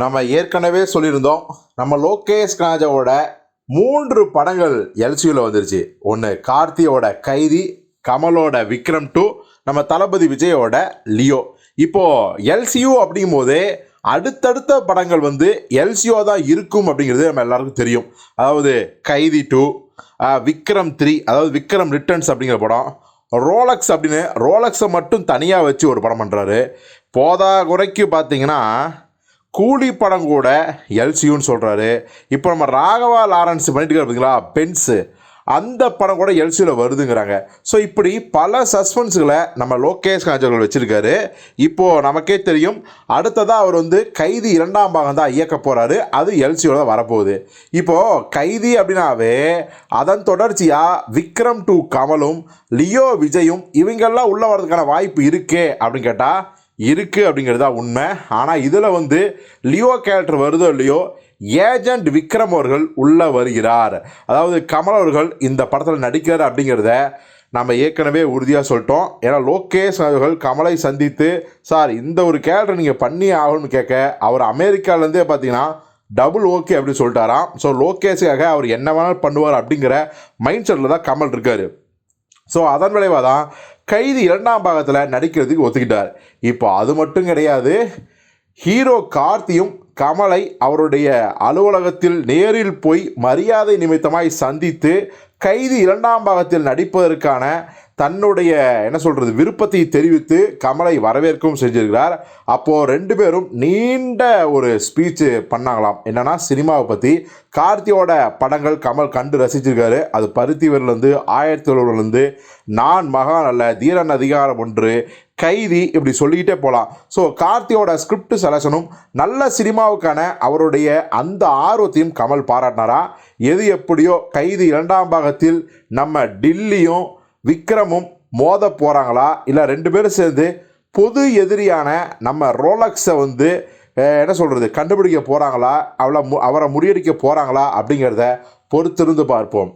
நம்ம ஏற்கனவே சொல்லியிருந்தோம் நம்ம லோகேஷ் ராஜாவோட மூன்று படங்கள் எல்சியூவில் வந்துருச்சு. ஒன்று கார்த்தியோட கைதி கமலோட விக்ரம் டூ நம்ம தளபதி விஜயோட லியோ. இப்போது எல்சியூ அப்படிங்கும்போது அடுத்தடுத்த படங்கள் வந்து எல்சியோ தான் இருக்கும் அப்படிங்கிறது நம்ம எல்லாருக்கும் தெரியும். அதாவது கைதி டூ விக்ரம் த்ரீ அதாவது விக்ரம் ரிட்டர்ன்ஸ் அப்படிங்கிற படம். ரோலக்ஸ் அப்படின்னு ரோலக்ஸை மட்டும் தனியாக வச்சு ஒரு படம் பண்ணுறாரு போதா குறைக்கு பார்த்தீங்கன்னா கூலி படம் கூட எல்சியூன்னு சொல்கிறாரு இப்போ நம்ம ராகவா லாரன்ஸ் பண்ணிட்டு இருக்காரு பார்த்தீங்களா பென்ஸு. அந்த படம் கூட எல்சியில் வருதுங்கிறாங்க. ஸோ இப்படி பல சஸ்பென்ஸுகளை நம்ம லோகேஷ் காஞ்சர்கள் வச்சுருக்காரு. இப்போது நமக்கே தெரியும் அடுத்ததாக அவர் வந்து கைதி இரண்டாம் பாகம் தான் இயக்க போகிறாரு அது எல்சியோட தான் வரப்போகுது. இப்போது கைதி அப்படின்னாவே அதன் தொடர்ச்சியாக விக்ரம் டு கமலும் லியோ விஜயும் இவங்கெல்லாம் உள்ளே வர்றதுக்கான வாய்ப்பு இருக்கே அப்படின்னு கேட்டால் இருக்குது அப்படிங்கிறது தான் உண்மை. ஆனால் இதில் வந்து லியோ கேரக்டர் வருதோ இல்லையோ ஏஜென்ட் விக்ரம் அவர்கள் உள்ளே வருகிறார். அதாவது கமல் அவர்கள் இந்த படத்தில் நடிக்கிறார் அப்படிங்கிறத நம்ம ஏற்கனவே உறுதியாக சொல்லிட்டோம். ஏன்னா லோகேஷ் அவர்கள் கமலை சந்தித்து சார் இந்த ஒரு கேரக்டர் நீங்கள் பண்ணி ஆகணும்னு கேட்க அவர் அமெரிக்காவிலேருந்தே பார்த்தீங்கன்னா டபுள் ஓகே அப்படின்னு சொல்லிட்டாராம். ஸோ லோகேஷுக்காக அவர் என்ன வேணாலும் பண்ணுவார் அப்படிங்கிற மைண்ட் செட்டில் தான் கமல் இருக்கார். ஸோ அதன் விளைவாக தான் கைதி இரண்டாம் பாகத்தில் நடிக்கிறதுக்கு ஒத்துக்கிட்டார். இப்போ அது மட்டும் கிடையாது ஹீரோ கார்த்தியும் கமலை அவருடைய அலுவலகத்தில் நேரில் போய் மரியாதை நிமித்தமாய் சந்தித்து கைதி இரண்டாம் பாகத்தில் நடிப்பதற்கான தன்னுடைய என்ன சொல்கிறது விருப்பத்தை தெரிவித்து கமலை வரவேற்கவும் செஞ்சிருக்கிறார். அப்போது ரெண்டு பேரும் நீண்ட ஒரு ஸ்பீச்சு பண்ணாங்களாம். என்னன்னா சினிமாவை பற்றி கார்த்தியோட படங்கள் கமல் கண்டு ரசிச்சிருக்காரு. அது பருத்திவரிலேருந்து ஆயிரத்தி தொள்ளாயிரத்துலேருந்து நான் மகான் அல்ல தீரன் அதிகாரம் ஒன்று கைதி இப்படி சொல்லிக்கிட்டே போகலாம் ஸோ கார்த்தியோட ஸ்கிரிப்ட் செலக்ஷனும் நல்ல சினிமாவுக்கான அவருடைய அந்த ஆர்வத்தையும் கமல் பாராட்டினாரா? எது எப்படியோ கைதி இரண்டாம் பாகத்தில் நம்ம டில்லியும் விக்ரமும் மோத போகிறாங்களா இல்லை ரெண்டு பேரும் சேர்ந்து பொது எதிரியான நம்ம ரோலக்ஸை வந்து என்ன சொல்கிறது கண்டுபிடிக்க போகிறாங்களா அவளை மு அவரை முறியடிக்க போகிறாங்களா அப்படிங்கிறத பொறுத்திருந்து பார்ப்போம்.